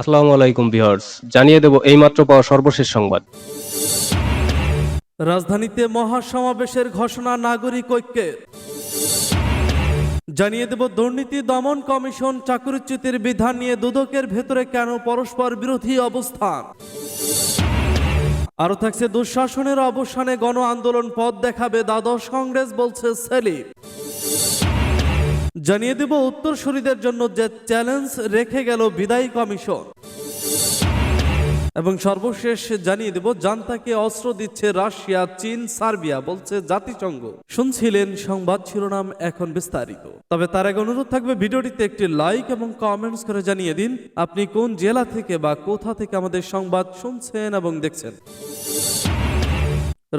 আসসালামু আলাইকুম ভিউয়ার্স, জানিয়ে দেব এইমাত্র পাওয়া সর্বশেষ সংবাদ। রাজধানীতে মহাসমাবেশের ঘোষণা নাগরিক ঐক্যের। জানিয়ে দেব দুর্নীতি দমন কমিশন চাকরিচ্যুতির বিধান নিয়ে দুদকের ভেতরে কেন পরস্পর বিরোধী অবস্থান? আরও থাকছে দুঃশাসনের অবসানে গণ আন্দোলন পথ দেখাবে দ্বাদশ কংগ্রেস, বলছে সেলিম। জানিয়ে দেব উত্তরসূরিদের জন্য যে চ্যালেঞ্জ রেখে গেল বিদায়ী কমিশন। এবং সর্বশেষ জানিয়ে দেব, জান্তাকে অস্ত্র দিচ্ছে রাশিয়া, চীন, সার্বিয়া বলছে জাতিসংঘ। শুনছিলেন সংবাদ শিরোনাম এখন বিস্তারিত। তবে তার আগে অনুরোধ থাকবে, ভিডিওটিতে একটি লাইক এবং কমেন্টস করে জানিয়ে দিন, আপনি কোন জেলা থেকে বা কোথা থেকে আমাদের সংবাদ শুনছেন এবং দেখছেন।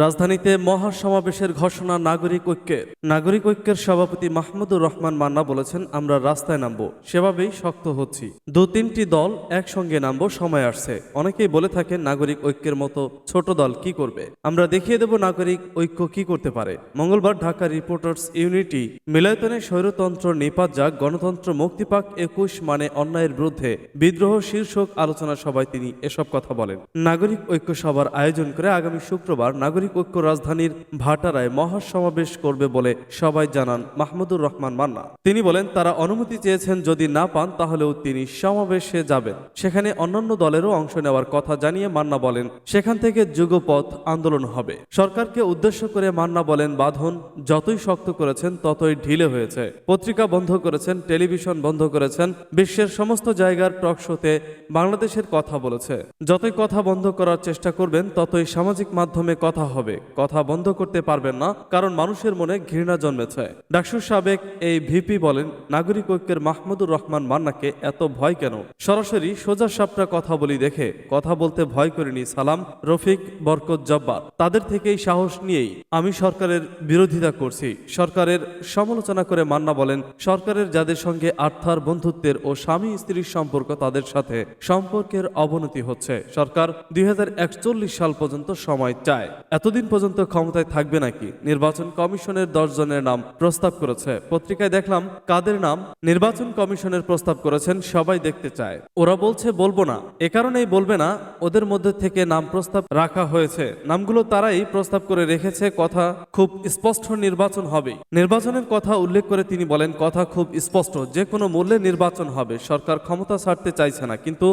রাজধানীতে মহাসমাবেশের ঘোষণা নাগরিক ঐক্যের। নাগরিক ঐক্যের সভাপতি মাহমুদুর রহমান মান্না বলেছেন, আমরা রাস্তায় নামবো, সেভাবেই শক্ত হচ্ছি। দু তিনটি দল একসঙ্গে নামবো, সময় আসছে। অনেকেই বলে থাকেন, নাগরিক ঐক্যের মতো ছোট দল কি করবে? আমরা দেখিয়ে দেব নাগরিক ঐক্য কি করতে পারে। মঙ্গলবার ঢাকা রিপোর্টার্স ইউনিটি, মিলায়তনে স্বৈরতন্ত্র নিপাত যাক, গণতন্ত্র মুক্তিপাক একুশ মানে অন্যায়ের বিরুদ্ধে বিদ্রোহ শীর্ষক আলোচনা সভায় তিনি এসব কথা বলেন। নাগরিক ঐক্য সভার আয়োজন করে আগামী শুক্রবার নাগরিক ঐক্য রাজধানীর ভাটারায় মহাসমাবেশ করবে বলে সবাই জানান মাহমুদুর রহমান মান্না। তিনি বলেন, তারা অনুমতি চেয়েছেন, যদি না পান তাহলেও তিনি সমাবেশে যাবেন। সেখানে অন্যান্য দলেরও অংশ নেওয়ার কথা জানিয়ে মান্না বলেন, সেখান থেকে যুগপথ আন্দোলন হবে। সরকারকে উদ্দেশ্য করে মান্না বলেন, বাঁধন যতই শক্ত করেছেন, ততই ঢিলে হয়েছে। পত্রিকা বন্ধ করেছেন, টেলিভিশন বন্ধ করেছেন, বিশ্বের সমস্ত জায়গার টক শোতে বাংলাদেশের কথা বলেছে। যতই কথা বন্ধ করার চেষ্টা করবেন, ততই সামাজিক মাধ্যমে কথা হবে। কথা বন্ধ করতে পারবেন না, কারণ মানুষের মনে ঘৃণা জন্মেছে। ডাকসুর সাবেক এই ভিপি বলেন, নাগরিক ঐক্যের মাহমুদুর রহমান মান্নাকে এত ভয় কেন? সরাসরি সোজা সাপটা কথা বলি দেখে, কথা বলতে ভয় করিনি, সালাম, রফিক, বরকত, জব্বার। তাদের থেকেই সাহস নিয়েই আমি সরকারের বিরোধিতা করছি। সরকারের সমালোচনা করে মান্না বলেন, সরকারের যাদের সঙ্গে আর্থার বন্ধুত্বের ও স্বামী স্ত্রীর সম্পর্ক তাদের সাথে সম্পর্কের অবনতি হচ্ছে। সরকার দুই হাজার একচল্লিশ সাল পর্যন্ত সময় চায়। এতদিন পর্যন্ত ক্ষমতায় থাকবে নাকি? নির্বাচন কমিশনের জনের নাম প্রস্তাব করেছে। পত্রিকায় দেখলাম, কাদের নাম? নির্বাচন কমিশনের প্রস্তাব করেছেন, সবাই দেখতে চায়। ওরা বলছে, বলব না। এ কারণেই বলবে না, ওদের মধ্যে থেকে নাম প্রস্তাব রাখা হয়েছে। নামগুলো তারাই প্রস্তাব করে রেখেছে, কথা খুব স্পষ্ট নির্বাচন হবে। নির্বাচনের কথা উল্লেখ করে তিনি বলেন, কথা খুব স্পষ্ট, যে কোনো মূল্যে নির্বাচন হবে। সরকার ক্ষমতা ছাড়তে চাইছে না, কিন্তু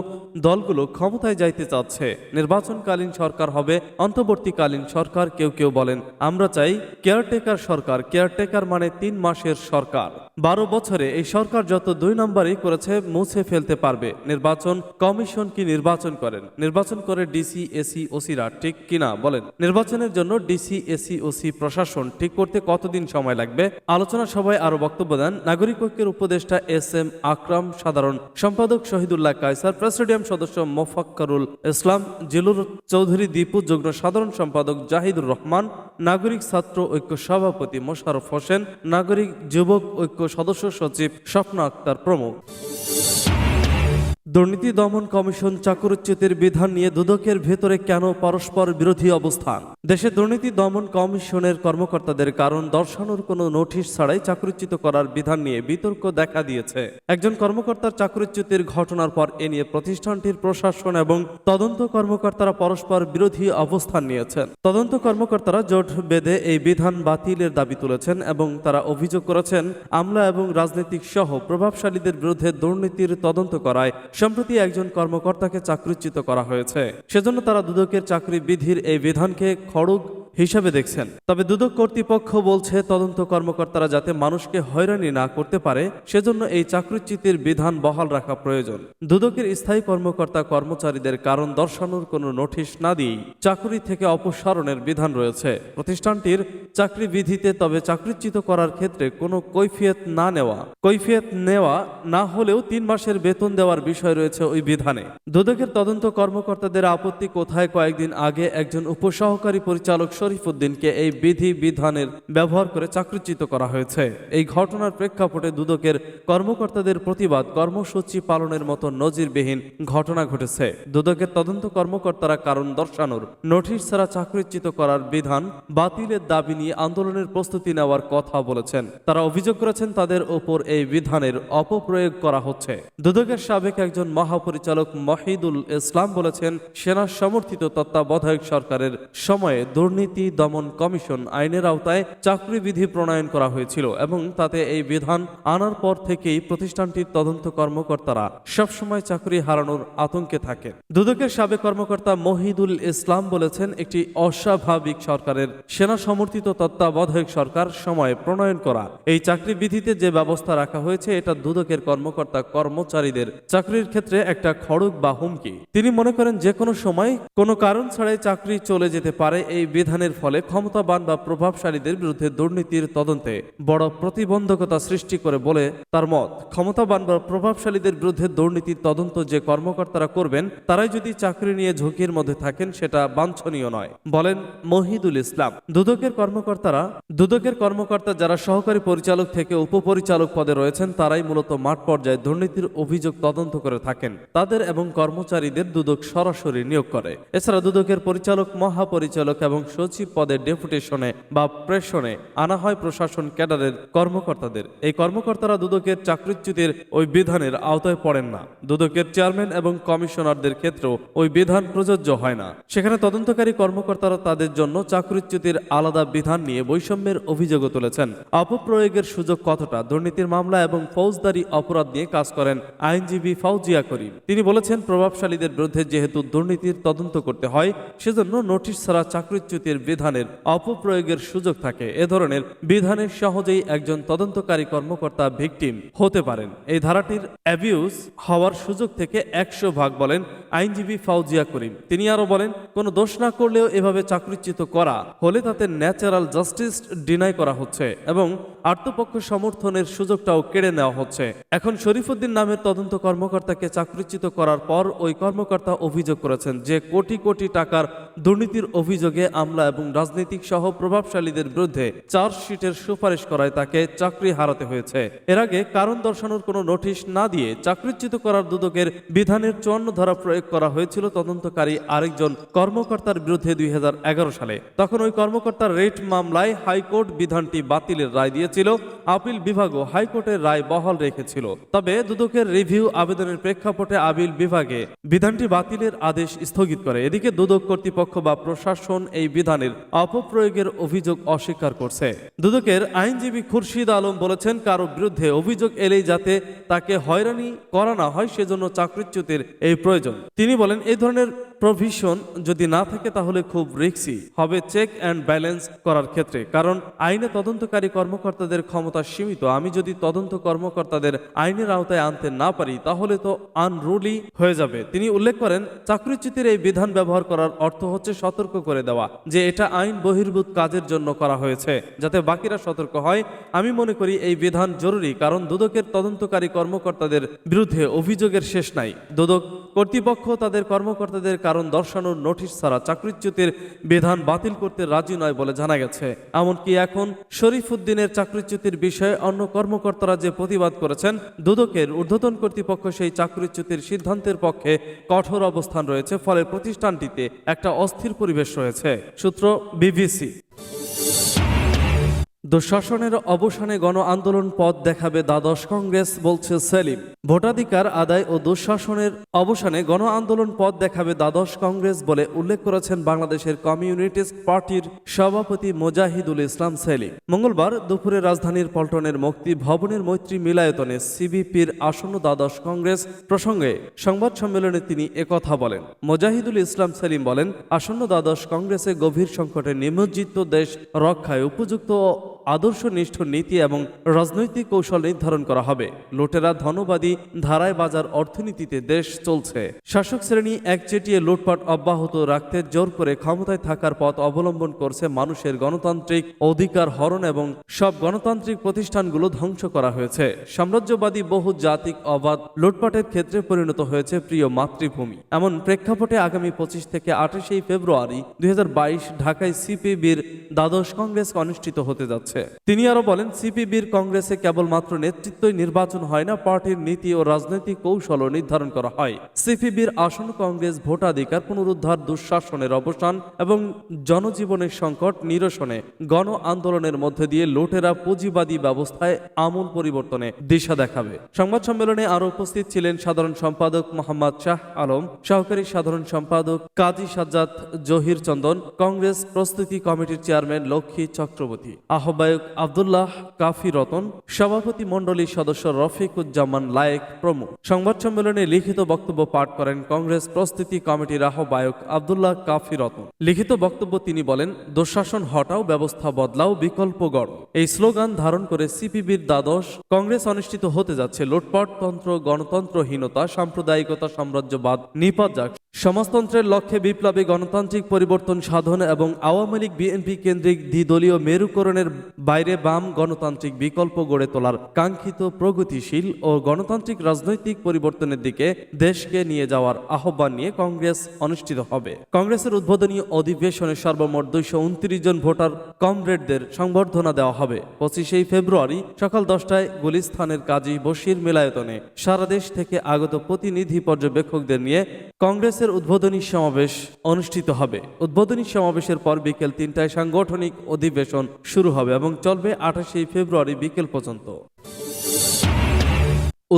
দলগুলো ক্ষমতায় যাইতে চাচ্ছে। নির্বাচনকালীন সরকার হবে, অন্তর্বর্তীকালীন সরকার কেউ কেউ বলেন আমরা চাই কেয়ারটেকার সরকার কেয়ারটেকার মানে তিন মাসের সরকার। বারো বছরে এই সরকার যত দুই নম্বরই করেছে, মুছে ফেলতে পারবে। নির্বাচন কমিশন কি নির্বাচন করেন? নির্বাচন করে ডিসি, এসি, ওসিরা ঠিক কিনা বলেন। নির্বাচনের জন্য ডিসি, এসি, ওসি প্রশাসন ঠিক করতে কতদিন সময় লাগবে? আলোচনা সভায় আরও বক্তব্য দেন নাগরিক ঐক্যের উপদেষ্টা এস এম আকরাম সাধারণ, সম্পাদক শহীদুল্লাহ কায়সার প্রেসিডিয়াম সদস্য মোফাক্কারুল ইসলাম, জিলুর চৌধুরী দীপু, যুগ্ম সাধারণ সম্পাদক জাহিদুর রহমান, নাগরিক ছাত্র ঐক্য সভাপতি মোশারফ হোসেন, নাগরিক যুবক ঐক্য সদস্য সচিব স্বপ্ন আক্তার প্রমুখ। দুর্নীতি দমন কমিশন চাকরুচ্যুতির বিধান নিয়ে দুদকের ভেতরে কেন পরস্পর বিরোধী অবস্থান? দেশে দুর্নীতি দমন কমিশনের কর্মকর্তাদের কারণ দর্শানোর কোনো নোটিশ ছাড়াই চাকরিচ্যুত করার বিধান নিয়ে বিতর্ক দেখা দিয়েছে। একজন কর্মকর্তার চাকরিচ্যুতির ঘটনার পর এ নিয়ে প্রতিষ্ঠানটির প্রশাসন এবং তদন্ত কর্মকর্তারা পরস্পর বিরোধী অবস্থান নিয়েছেন। তদন্ত কর্মকর্তারা জোট বেঁধে এই বিধান বাতিলের দাবি তুলেছেন এবং তারা অভিযোগ করেছেন, আমলা এবং রাজনৈতিক সহ প্রভাবশালীদের বিরুদ্ধে দুর্নীতির তদন্ত করায় সম্প্রতি একজন কর্মকর্তাকে চাকরিচ্যুত করা হয়েছে। সেজন্য তারা দুদকের চাকরি বিধির এই বিধানকে খড়গ হিসাবে দেখছেন। তবে দুদক কর্তৃপক্ষ বলছে, তদন্ত কর্মকর্তারা যাতে মানুষকে হয়রানি না করতে পারে, সেজন্য এই চাকরিচ্যুতির বিধান বহাল রাখা প্রয়োজন। দুদকের স্থায়ী কর্মকর্তা কর্মচারীদের কারণ দর্শানোর কোনো নোটিশ না দিয়েই চাকরি থেকে অপসারণের বিধান রয়েছে। প্রতিষ্ঠানটির চাকরি বিধিতে তবে চাকরিচ্যুত করার ক্ষেত্রে কোনো কৈফিয়ত না নেওয়া, কৈফিয়ত নেওয়া না হলেও তিন মাসের বেতন দেওয়ার বিষয় রয়েছে ওই বিধানে। দুদকের তদন্ত কর্মকর্তাদের আপত্তি কোথায় কয়েকদিন আগে একজন উপসহকারী পরিচালক শরীফুদ্দিনকে এই বিধি বিধানের ব্যবহার করে চাকরিচ্যুত করা হয়েছে। এই ঘটনার প্রেক্ষাপটে দুদকের কর্মকর্তাদের প্রতিবাদ, কর্মসূচি পালনের মতো নজিরবিহীন ঘটনা ঘটেছে। দুদকের তদন্ত কর্মকর্তারা কারণ দর্শানোর নোটিশ ছাড়া চাকরিচ্যুত করার বিধান বাতিলের দাবি নিয়ে আন্দোলনের প্রস্তুতি নেওয়ার কথা বলেছেন। তারা অভিযোগ করেছেন তাদের ওপর এই বিধানের অপপ্রয়োগ করা হচ্ছে। দুদকের সাবেক একজন মহাপরিচালক মহিদুল ইসলাম বলেছেন, সেনা সমর্থিত তত্ত্বাবধায়ক সরকারের সময়ে দুর্নীতি দমন কমিশন আইনের আওতায় চাকরি বিধি প্রণয়ন করা হয়েছিল এবং তাতে এই বিধান আনার পর থেকেই প্রতিষ্ঠানটির তদন্ত কর্মকর্তারা সবসময় চাকরি হারানোর আতঙ্কে থাকেন দুদকের সাবেক কর্মকর্তা মহিদুল ইসলাম বলেছেন, একটি অস্বাভাবিক সরকারের সেনা সমর্থিত তত্ত্বাবধায়ক সরকার সময়ে প্রণয়ন করা। এই চাকরি বিধিতে যে ব্যবস্থা রাখা হয়েছে, এটা দুদকের কর্মকর্তা কর্মচারীদের চাকরির ক্ষেত্রে একটা খড়গ বা হুমকি। তিনি মনে করেন যে কোনো সময় কোনো কারণ ছাড়াই চাকরি চলে যেতে পারে, এই বিধানের ফলে ক্ষমতাবান বা প্রভাবশালীদের বিরুদ্ধে দুর্নীতির তদন্তে বড় প্রতিবন্ধকতা সৃষ্টি করে বলে তার মত। ক্ষমতাবান বা প্রভাবশালীদের বিরুদ্ধে দুর্নীতির তদন্ত যে কর্মকর্তারা করবেন, তারাই যদি চাকরি নিয়ে ঝুঁকির মধ্যে থাকেন, সেটা বাঞ্ছনীয় নয়, বলেন মহিদুল ইসলাম। দুদকের কর্মকর্তারা, দুদকের কর্মকর্তা যারা সহকারী পরিচালক থেকে উপপরিচালক পদে রয়েছেন, তারাই মূলত মাঠ পর্যায়ে দুর্নীতির অভিযোগ তদন্ত করে থাকেন। তাদের এবং কর্মচারীদের দুদক সরাসরি নিয়োগ করে। এছাড়া দুদকের পরিচালক, মহাপরিচালক এবং সচিব পদের ডেপুটেশনে বা প্রেষণে আনা হয় প্রশাসন ক্যাডারের কর্মকর্তাদের। এই কর্মকর্তারা দুদকের চাকরিচ্যুতির ওই বিধানের আওতায় পড়েন না। দুদকের চেয়ারম্যান এবং কমিশনারদের ক্ষেত্রেও ওই বিধান প্রযোজ্য হয় না। সেখানে তদন্তকারী কর্মকর্তারা তাদের জন্য চাকরিচ্যুতির আলাদা বিধান নিয়ে বৈষম্যের অভিযোগও তুলেছেন। অপপ্রয়োগের সুযোগ কতটা, দুর্নীতির মামলা এবং ফৌজদারি অপরাধ নিয়ে কাজ করেন আইনজীবী ফাউজিয়া করিম। তিনি বলেছেন, প্রভাবশালীদের বিরুদ্ধে যেহেতু দুর্নীতির তদন্ত করতে হয়, সেজন্য নোটিশ ছাড়া চাকরিচ্যুতির বিধানের অপপ্রয়োগের সুযোগ থাকে। এ ধরনের বিধানের সহজেই একজন তদন্তকারী কর্মকর্তা ভিকটিম হতে পারেন। এই ধারাটির অ্যাবিউজ হওয়ার সুযোগ থেকে একশো ভাগ বলেন আইনজীবী ফাউজিয়া করিম। তিনি আরও বলেন, কোনো দোষ না করলেও এভাবে চাকরিচ্যুত করা হলে তাতে ন্যাচারাল জাস্টিস ডিনাই করা হচ্ছে এবং আত্মপক্ষ সমর্থনের সুযোগটাও কেড়ে নেওয়া হচ্ছে। এখন শরীফুদ্দিন নামের তদন্ত কর্মকর্তাকে চাকরিচ্যুত করার পর ওই কর্মকর্তা অভিযোগ করেছেন যে কোটি কোটি টাকার দুর্নীতির অভিযোগে আমলা এবং রাজনৈতিক সহ প্রভাবশালীদের বিরুদ্ধে চার্জশিটের সুপারিশ করায় তাকে চাকরি হারাতে হয়েছে। এর আগে কারণ দর্শানোর কোনো নোটিশ না দিয়ে চাকরিচ্যুত করার দুদকের বিধানের চুয়ান্ন ধারা প্রয়োগ করা হয়েছিল তদন্তকারী আরেকজন কর্মকর্তার বিরুদ্ধে দুই সালে। তখন ওই কর্মকর্তার রেট মামলায় হাইকোর্ট বিধানটি বাতিলের রায় দিয়েছিল, আপিল বিভাগও হাইকোর্টের রায় বহাল রেখেছিল। তবে দুদকের রিভিউ আবেদনের প্রেক্ষাপটে আপিল বিভাগে বিধানটি বাতিলের আদেশ স্থগিত করে। এদিকে দুদক কর্তৃপক্ষ বা প্রশাসন এই বিধানের অপপ্রয়োগের অভিযোগ অস্বীকার করছে। দুদকের আইনজীবী খুরশিদ আলম বলেছেন, কারও বিরুদ্ধে অভিযোগ এলেই যাতে তাকে হয়রানি করা না হয়, সেজন্য চাকরিচ্যুতির এই প্রয়োজন। তিনি বলেন এই ধরনের প্রভিশন যদি না থাকে তাহলে খুব রিক্সি হবে চেক অ্যান্ড ব্যালেন্স করার ক্ষেত্রে। কারণ আইনে তদন্তকারী কর্মকর্তাদের ক্ষমতা সীমিত। আমি যদি তদন্ত কর্মকর্তাদের আইনের আওতায় আনতে না পারি, তাহলে তো আনরুলি হয়ে যাবে। তিনি উল্লেখ করেন, চাকরিচ্যুতির এই বিধান ব্যবহার করার অর্থ হচ্ছে সতর্ক করে দেওয়া, যে এটা আইন বহির্ভূত কাজের জন্য করা হয়েছে। যাতে বাকিরা সতর্ক হয়, আমি মনে করি এই বিধান জরুরি, কারণ দুদকের তদন্তকারী কর্মকর্তাদের বিরুদ্ধে অভিযোগের শেষ নাই। দুদক কর্তৃপক্ষ তাদের কর্মকর্তাদের কারণ দর্শানোর নোটিশ ছাড়া চাকরিচ্যুতির বিধান বাতিল করতে রাজি নয় বলে জানা গেছে। এমনকি এখন শরীফুদ্দিনের চাকরিচ্যুতির বিষয়ে অন্য কর্মকর্তারা যে প্রতিবাদ করেছেন, দুদকের ঊর্ধ্বতন কর্তৃপক্ষ সেই চাকরিচ্যুতির সিদ্ধান্তের পক্ষে কঠোর অবস্থান রয়েছে, ফলে প্রতিষ্ঠানটিতে একটা অস্থির পরিবেশ রয়েছে। সূত্র বিবিসি। দুঃশাসনের অবসানে গণ আন্দোলন পথ দেখাবে দ্বাদশ কংগ্রেস, বলছে সেলিম। ভোটাধিকার আদায় ও দুঃশাসনের অবসানে গণ আন্দোলন পথ দেখাবে দ্বাদশ কংগ্রেস বলে উল্লেখ করেছেন বাংলাদেশের কমিউনিস্ট পার্টির সভাপতি মোজাহিদুল ইসলাম সেলিম। মঙ্গলবার দুপুরে রাজধানীর পল্টনের মুক্তি ভবনের মৈত্রী মিলায়তনে সিবিপির আসন্ন দ্বাদশ কংগ্রেস প্রসঙ্গে সংবাদ সম্মেলনে তিনি একথা বলেন। মোজাহিদুল ইসলাম সেলিম বলেন, আসন্ন দ্বাদশ কংগ্রেসে গভীর সংকটে নিমজ্জিত দেশ রক্ষায় উপযুক্ত আদর্শনিষ্ঠ নীতি এবং রাজনৈতিক কৌশল নির্ধারণ করা হবে। লুটেরা ধনবাদী ধারায় বাজার অর্থনীতিতে দেশ চলছে। শাসক শ্রেণি একচেটিয়ে লুটপাট অব্যাহত রাখতে জোর করে ক্ষমতায় থাকার পথ অবলম্বন করছে মানুষের গণতান্ত্রিক অধিকার হরণ এবং সব গণতান্ত্রিক প্রতিষ্ঠানগুলো ধ্বংস করা হয়েছে। সাম্রাজ্যবাদী বহু জাতিক অবাধ লুটপাটের ক্ষেত্রে পরিণত হয়েছে প্রিয় মাতৃভূমি। এমন প্রেক্ষাপটে আগামী পঁচিশ থেকে আঠাশে ফেব্রুয়ারি দুই হাজার বাইশ ঢাকায় সিপিবির দ্বাদশ কংগ্রেস অনুষ্ঠিত হতে যাচ্ছে। তিনি আরও বলেন, সিপিবির কংগ্রেসে কেবলমাত্র নেতৃত্বই নির্বাচন হয় না, পার্টির নীতি ও রাজনৈতিক কৌশলও নির্ধারণ করা হয়। সিপিবির আসন কংগ্রেস ভোটাধিকার পুনরুদ্ধার, দুঃশাসনের অবসান এবং জনজীবনের সংকট নিরসনে, গণ আন্দোলনের মধ্যে দিয়ে লোটেরা পুঁজিবাদী ব্যবস্থায় আমূল পরিবর্তনে দিশা দেখাবে। সংবাদ সম্মেলনে আরও উপস্থিত ছিলেন সাধারণ সম্পাদক মোহাম্মদ শাহ আলম, সহকারী সাধারণ সম্পাদক কাজী সাজ্জাদ জহির চন্দন, কংগ্রেস প্রস্তুতি কমিটির চেয়ারম্যান লক্ষ্মী চক্রবর্তী আহ্বায়ক আব্দুল্লাহ কাফি রতন, সভাপতি মণ্ডলীর সদস্য রফিকুজ্জামান লায়েক প্রমুখ। সংবাদ সম্মেলনে লিখিত বক্তব্য পাঠ করেন কংগ্রেস প্রস্তুতি কমিটির আহ্বায়ক আব্দুল্লাহ কাফি রতন। লিখিত বক্তব্য তিনি বলেন, দুঃশাসন হটাও ব্যবস্থা বদলাও বিকল্প গড়। এই স্লোগান ধারণ করে সিপিবির দ্বাদশ কংগ্রেস অনুষ্ঠিত হতে যাচ্ছে। লুটপাট তন্ত্র গণতন্ত্রহীনতা, সাম্প্রদায়িকতা, সাম্রাজ্যবাদ, নিপাত যাক। সমাজতন্ত্রের লক্ষ্যে বিপ্লবী গণতান্ত্রিক পরিবর্তন সাধন এবং আওয়ামী লীগ, বিএনপি কেন্দ্রিক দ্বিদলীয় মেরুকরণের বাইরে বাম গণতান্ত্রিক বিকল্প গড়ে তোলার কাঙ্ক্ষিত প্রগতিশীল ও গণতান্ত্রিক রাজনৈতিক পরিবর্তনের দিকে দেশকে নিয়ে যাওয়ার আহ্বান নিয়ে কংগ্রেস অনুষ্ঠিত হবে। কংগ্রেসের উদ্বোধনী অধিবেশনে সর্বমোট দুইশো উনত্রিশ জন ভোটার কমরেডদের সংবর্ধনা দেওয়া হবে। পঁচিশেই ফেব্রুয়ারি সকাল দশটায় গুলিস্থানের কাজী বশির মিলায়তনে সারা দেশ থেকে আগত প্রতিনিধি পর্যবেক্ষকদের নিয়ে কংগ্রেসের উদ্বোধনী সমাবেশ অনুষ্ঠিত হবে। উদ্বোধনী সমাবেশের পর বিকেল তিনটায় সাংগঠনিক অধিবেশন শুরু হবে এবং চলবে আঠাশে ফেব্রুয়ারি বিকেল পর্যন্ত।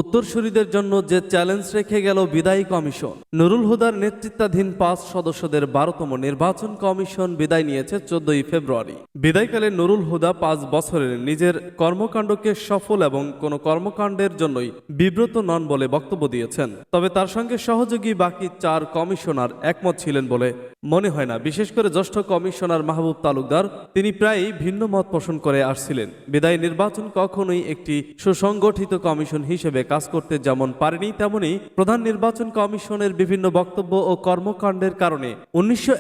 উত্তরসূরিদের জন্য যে চ্যালেঞ্জ রেখে গেল বিদায়ী কমিশন। নুরুল হুদার নেতৃত্বাধীন পাঁচ সদস্যদের বারোতম নির্বাচন কমিশন বিদায় নিয়েছে চোদ্দই ফেব্রুয়ারি। বিদায়কালে নুরুল হুদা পাঁচ বছরের নিজের কর্মকাণ্ডকে সফল এবং কোনো কর্মকাণ্ডের জন্যই বিব্রত নন বলে বক্তব্য দিয়েছেন। তবে তার সঙ্গে সহযোগী বাকি চার কমিশনার একমত ছিলেন বলে মনে হয় না। বিশেষ করে জ্যেষ্ঠ কমিশনার মাহবুব তালুকদার, তিনি প্রায়ই ভিন্ন মত পোষণ করে আসছিলেন। বিদায় নির্বাচন কখনোই একটি সুসংগঠিত কমিশন হিসেবে কাজ করতে যেমন পারেনি, তেমনি প্রধান নির্বাচন কমিশনের বিভিন্ন বক্তব্য ও কর্মকাণ্ডের কারণে উনিশশো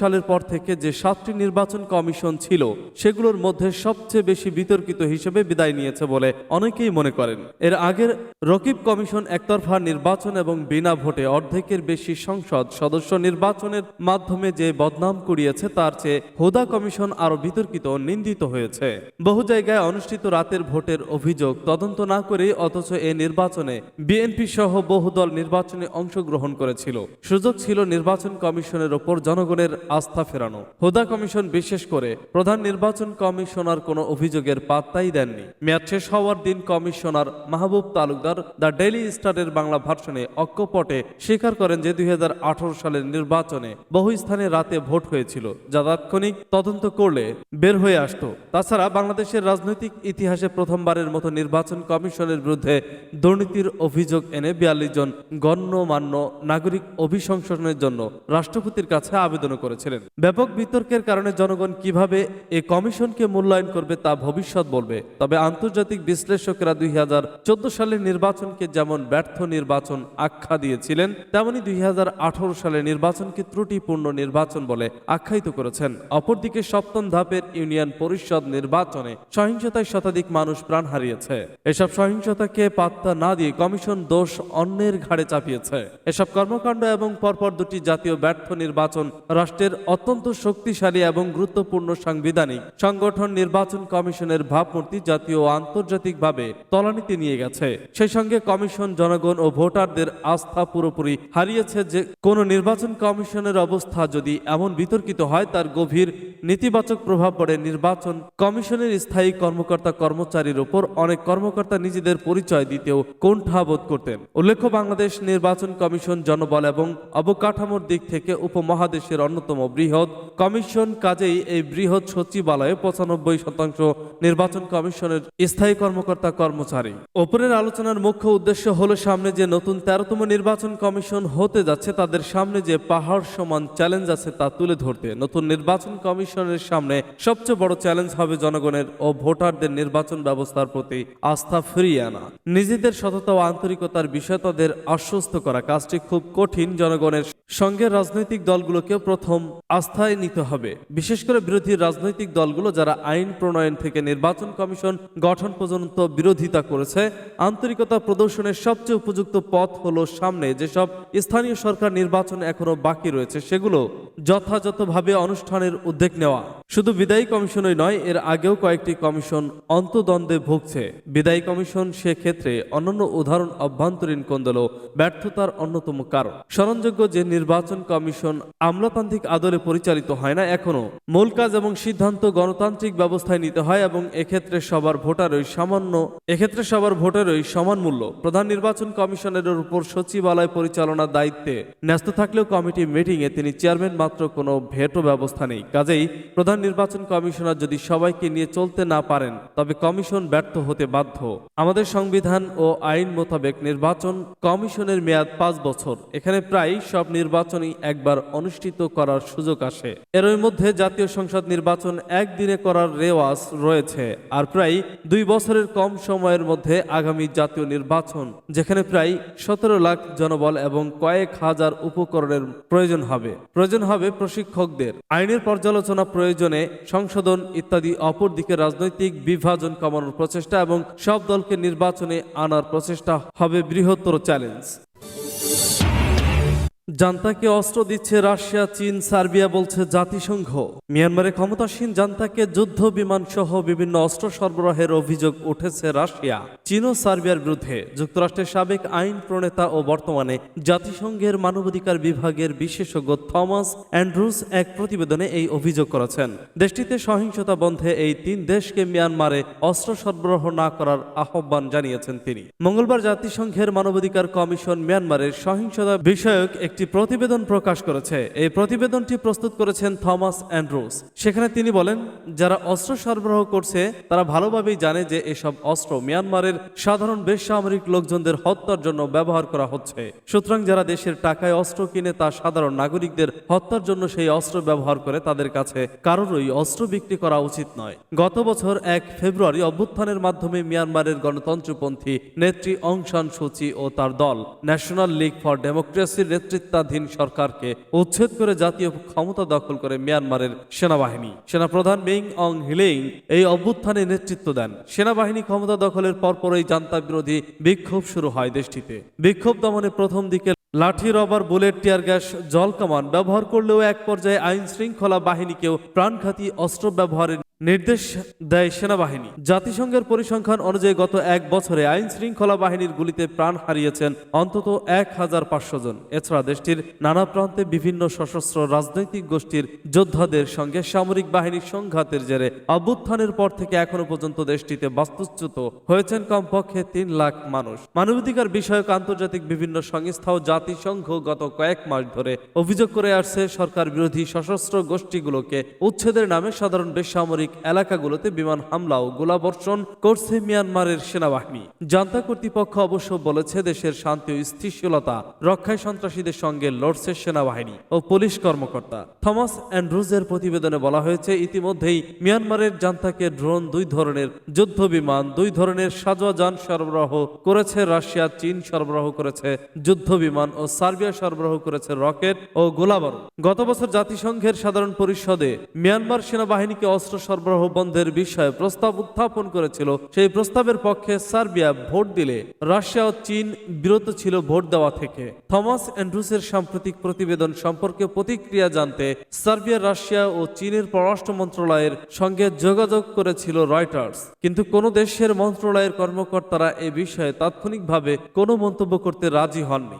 সালের পর থেকে যে সাতটি নির্বাচন কমিশন ছিল, সেগুলোর মধ্যে সবচেয়ে বেশি বিতর্কিত হিসেবে বিদায় নিয়েছে বলে অনেকেই মনে করেন। এর আগের রকিব কমিশন একতরফা নির্বাচন এবং বিনা ভোটে অর্ধেকের বেশি সংসদ সদস্য নির্বাচনের মাধ্যমে যে বদনাম কুড়িয়েছে, তার চেয়ে হুদা কমিশন আরও বিতর্কিত, নিন্দিত হয়েছে। বহু জায়গায় অনুষ্ঠিত রাতের ভোটের অভিযোগ তদন্ত না করেই অথচ এ নির্বাচনে বিএনপি সহ বহু দল নির্বাচনে অংশগ্রহণ করেছিল। সুযোগ ছিল নির্বাচন কমিশনের ওপর জনগণের আস্থা ফেরানো। হুদা কমিশন বিশেষ করে প্রধান নির্বাচন কমিশনার কোনো অভিযোগের পাত্তাই দেননি। মেয়াদ শেষ হওয়ার দিন commissioner Mahbub Talukdar the daily স্টারের বাংলা ভার্সনে অক্কপটে স্বীকার করেন যে দুই হাজার আঠারো সালের নির্বাচনে বহু স্থানে রাতে ভোট হয়েছিল, যা তাৎক্ষণিক তদন্ত করলে বের হয়ে আসতো। তাছাড়া বাংলাদেশের রাজনৈতিক ইতিহাসে প্রথমবারের মতো নির্বাচন কমিশনের বিরুদ্ধে দুর্নীতির অভিযোগ এনে বিয়াল্লিশ জন গণ্যমান্য নাগরিক অভিশংসনের জন্য রাষ্ট্রপতির কাছে আবেদন করেছিলেন। ব্যাপক বিতর্কের কারণে জনগণ কীভাবে এ কমিশনকে মূল্যায়ন করবে তা ভবিষ্যৎ বলবে, তবে আন্তর্জাতিক বিশ্লেষকেরা দুই হাজার সালের নির্বাচনকে যেমন ব্যর্থ নির্বাচন আখ্যা দিয়েছিলেন, তেমনি দুই সালের নির্বাচনকে ত্রুটিপূর্ণ নির্বাচন বলে আখ্যায়িত করেছেন। অপরদিকে সপ্তম ধাপের ইউনিয়ন পরিষদ নির্বাচনে সহিংসতায় শতাধিক মানুষ প্রাণ হারিয়েছে। এসব সহিংসতাকে পাত্তা না দিয়ে কমিশন দোষ অন্যের ঘাড়ে চাপিয়েছে। এসব কর্মকাণ্ড এবং পরপর দুটি জাতীয় ব্যর্থ নির্বাচন রাষ্ট্রের অত্যন্ত শক্তিশালী এবং গুরুত্বপূর্ণ সাংবিধানিক সংগঠন নির্বাচন কমিশনের ভাবমূর্তি জাতীয় ও আন্তর্জাতিকভাবে তলানিতে নিয়ে গেছে। সেই সঙ্গে কমিশন, জনগণ ও ভোটারদের আস্থা পুরোপুরি হারিয়েছে যে কোন নির্বাচন কমিশনের অবস্থা যদি এমন বিতর্কিত হয়, তার গভীর নেতিবাচক প্রভাব পড়ে। নির্বাচন কমিশনের স্থায়ী কর্মকর্তা কর্মচারীর উপর অনেক কর্মকর্তা নিজেদের পরিচয় দিতেও কোণঠাবোধ করতেন। উল্লেখ্য, বাংলাদেশ নির্বাচন কমিশন জনবল এবং অবকাঠামোর দিক থেকে উপমহাদেশের অন্যতম বৃহৎ কমিশন কাজেই এই বৃহৎ সচিবালয়ে পঁচানব্বই শতাংশ নির্বাচন কমিশনের স্থায়ী কর্মকর্তা কর্মচারী। ওপরের আলোচনার মুখ্য উদ্দেশ্য হলো সামনে যে নতুন তেরোতম নির্বাচন কমিশন হতে যাচ্ছে, তাদের সামনে যে পাহাড় সমান চ্যালেঞ্জ আছে তা তুলে ধরতে। নতুন নির্বাচন কমিশনের সামনে সবচেয়ে বড় চ্যালেঞ্জ হবে জনগণের ও ভোটারদের নির্বাচন ব্যবস্থার প্রতি আস্থা ফিরিয়ে আনা। নিজেদের সততা ও আন্তরিকতার বিষয়ে তাদের আশ্বস্ত করা কাজটি খুব কঠিন। জনগণের সঙ্গে রাজনৈতিক দলগুলোকে প্রথম আস্থায় নিতে হবে। বিশেষ করে বিরোধী রাজনৈতিক দলগুলো যারা আইন প্রণয়ন থেকে নির্বাচন কমিশন গঠন পর্যন্ত বিরোধিতা করেছে, আন্তরিকতা প্রদর্শনের সবচেয়ে উপযুক্ত পথ হলো সামনে। যেসব স্থানীয় সরকার নির্বাচন এখনও বাকি রয়েছে সেগুলো যথাযথভাবে অনুষ্ঠানের উদ্যোগ নেওয়া। শুধু বিদায়ী কমিশনই নয়, এর আগেও কয়েকটি কমিশন অন্তদ্বন্দ্বে ভুগছে। বিদায়ী কমিশন সেক্ষেত্রে অন্যান্য উদাহরণ অভ্যন্তরীণ কোন্দল ব্যর্থতার অন্যতম কারণ। স্মরণযোগ্য যে নির্বাচন কমিশন আমলাতান্ত্রিক আদলে পরিচালিত হয় না এখনও মূল কাজ এবং সিদ্ধান্ত গণতান্ত্রিক ব্যবস্থায় নিতে হয় এবং এক্ষেত্রে সবার ভোটারই সামান্য, এক্ষেত্রে সবার ভোটারই সমান মূল্য। প্রধান নির্বাচন কমিশনের উপর সচিবালয় পরিচালনার দায়িত্বে ন্যস্ত থাকলেও কমিটি মিটিংয়ে তিনি চেয়ারম্যান মাত্র কোনো ভেটো ব্যবস্থা নেই। কাজেই প্রধান নির্বাচন কমিশনার যদি সবাইকে নিয়ে চলতে না পারেন, তবে কমিশন ব্যর্থ হতে বাধ্য। আমাদের সংবিধান ও আইন মোতাবেক নির্বাচন কমিশনের মেয়াদ পাঁচ বছর। এখানে প্রায় সব নির্বাচনই একবার অনুষ্ঠিত করার সুযোগ আসে। এরই মধ্যে জাতীয় সংসদ নির্বাচন একদিনে করার রেওয়াজ রয়েছে, আর প্রায় দুই বছরের কম সময়ের মধ্যে আগামী জাতীয় নির্বাচন, যেখানে প্রায় সতেরো লাখ জনবল এবং কয়েক হাজার উপকরণের প্রয়োজন হবে। প্রয়োজন হবে প্রশিক্ষকদের। আইনের পর্যালোচনা প্রয়োজনে সংশোধন ইত্যাদি অপরদিকে রাজনৈতিক বিভাজন কমানোর প্রচেষ্টা এবং সব দলকে নির্বাচনে আনার প্রচেষ্টা হবে বৃহত্তর চ্যালেঞ্জ। জান্তাকে অস্ত্র দিচ্ছে রাশিয়া, চীন, সার্বিয়া বলছে জাতিসংঘ। মিয়ানমারে ক্ষমতাসীন জান্তাকে যুদ্ধ বিমান সহ বিভিন্ন অস্ত্র সরবরাহের অভিযোগ উঠেছে রাশিয়া। চীন ও সার্বিয়ার বিরুদ্ধে যুক্তরাষ্ট্রের সাবেক আইন প্রণেতা ও বর্তমানে জাতিসংঘের মানবাধিকার বিভাগের বিশেষজ্ঞ থমাস অ্যান্ড্রুস এক প্রতিবেদনে এই অভিযোগ করেছেন। দেশটিতে সহিংসতা বন্ধে এই তিন দেশকে মিয়ানমারে অস্ত্র সরবরাহ না করার আহ্বান জানিয়েছেন তিনি। মঙ্গলবার জাতিসংঘের মানবাধিকার কমিশন মিয়ানমারের সহিংসতা বিষয়ক একটি প্রতিবেদন প্রকাশ করেছে। এই প্রতিবেদনটি প্রস্তুত করেছেন থমাস অ্যান্ড্রুস। সেখানে তিনি বলেন, যারা অস্ত্র সরবরাহ করছে, তারা ভালোভাবেই জানে যে এসব অস্ত্র মিয়ানমারের সাধারণ বেসামরিক লোকজনদের হত্যার জন্য ব্যবহার করা হচ্ছে। সুতরাং যারা দেশের টাকায় অস্ত্র কিনে তা সাধারণ নাগরিকদের হত্যার জন্য সেই অস্ত্র ব্যবহার করে, তাদের কাছে কারোরই অস্ত্র বিক্রি করা উচিত নয়। গত বছর এক ফেব্রুয়ারি অভ্যুত্থানের মাধ্যমে মিয়ানমারের গণতন্ত্রপন্থী নেত্রী অং সান সুচি ও তার দল, ন্যাশনাল লীগ ফর ডেমোক্রেসির নেতৃত্বাধীন সরকারকে উচ্ছেদ করে জাতীয় ক্ষমতা দখল করে মিয়ানমারের সেনাবাহিনী। সেনাপ্রধান মিং অং হিলেইং এই অভ্যুত্থানে নেতৃত্ব দেন। সেনাবাহিনী ক্ষমতা দখলের পরপরই জান্তা বিরোধী বিক্ষোভ শুরু হয় দেশটিতে। বিক্ষোভ দমনে প্রথম দিকে লাঠি, রবার, বুলেট, টিয়ার গ্যাস, জল কামান ব্যবহার করলেও এক পর্যায়ে আইন শৃঙ্খলা বাহিনীকেও প্রাণঘাতী অস্ত্র ব্যবহারের নির্দেশ দেয় সেনাবাহিনী। জাতিসংঘের পরিসংখ্যান অনুযায়ী গত এক বছরে আইন শৃঙ্খলা বাহিনীর গুলিতে প্রাণ হারিয়েছেন অন্তত এক হাজার পাঁচশো জন। এছাড়া দেশটির নানা প্রান্তে বিভিন্ন সশস্ত্র রাজনৈতিক গোষ্ঠীর যোদ্ধাদের সঙ্গে সামরিক বাহিনীর সংঘাতের জেরে অভ্যুত্থানের পর থেকে এখনও পর্যন্ত দেশটিতে বাস্তুচ্যুত হয়েছেন কমপক্ষে তিন লাখ মানুষ। মানবাধিকার বিষয়ক আন্তর্জাতিক বিভিন্ন সংস্থা ও জাতিসংঘ গত কয়েক মাস ধরে অভিযোগ করে আসছে, সরকার বিরোধী সশস্ত্র গোষ্ঠীগুলোকে উচ্ছেদের নামে সাধারণ বেসামরিক এলাকাগুলোতে বিমান হামলা ও গোলাবর্ষণ করছে মিয়ানমারের সেনাবাহিনী। জান্তা কর্তৃপক্ষ অবশ্য বলেছে দেশের শান্তি ও স্থিতিশীলতা রক্ষায় সন্ত্রাসীদের সঙ্গে লড়ছে সেনাবাহিনী ও পুলিশ কর্মকর্তা। থমাস অ্যান্ড্রুজের প্রতিবেদনে বলা হয়েছে, ইতিমধ্যেই মিয়ানমারের জান্তাকে ড্রোন দুই ধরনের, যুদ্ধ বিমান দুই ধরনের সাজোয়া যান সরবরাহ করেছে, রাশিয়া, চীন সরবরাহ করেছে, যুদ্ধ বিমান ও সার্বিয়া সরবরাহ করেছে রকেট ও গোলাবারুদ গত বছর জাতিসংঘের সাধারণ পরিষদে মিয়ানমার সেনাবাহিনীকে অস্ত্র সরবরাহ বন্ধের বিষয়ে প্রস্তাব উত্থাপন করেছিল। সেই প্রস্তাবের পক্ষে সার্বিয়া ভোট দিলে রাশিয়া ও চীন বিরত ছিল ভোট দেওয়া থেকে। থমাস অ্যান্ড্রুসের সাম্প্রতিক প্রতিবেদন সম্পর্কে প্রতিক্রিয়া জানতে সার্বিয়া, রাশিয়া ও চীনের পররাষ্ট্র মন্ত্রণালয়ের সঙ্গে যোগাযোগ করেছিল রয়টার্স। কিন্তু কোনো দেশের মন্ত্রণালয়ের কর্মকর্তারা এ বিষয়ে তাৎক্ষণিকভাবে কোনো মন্তব্য করতে রাজি হননি।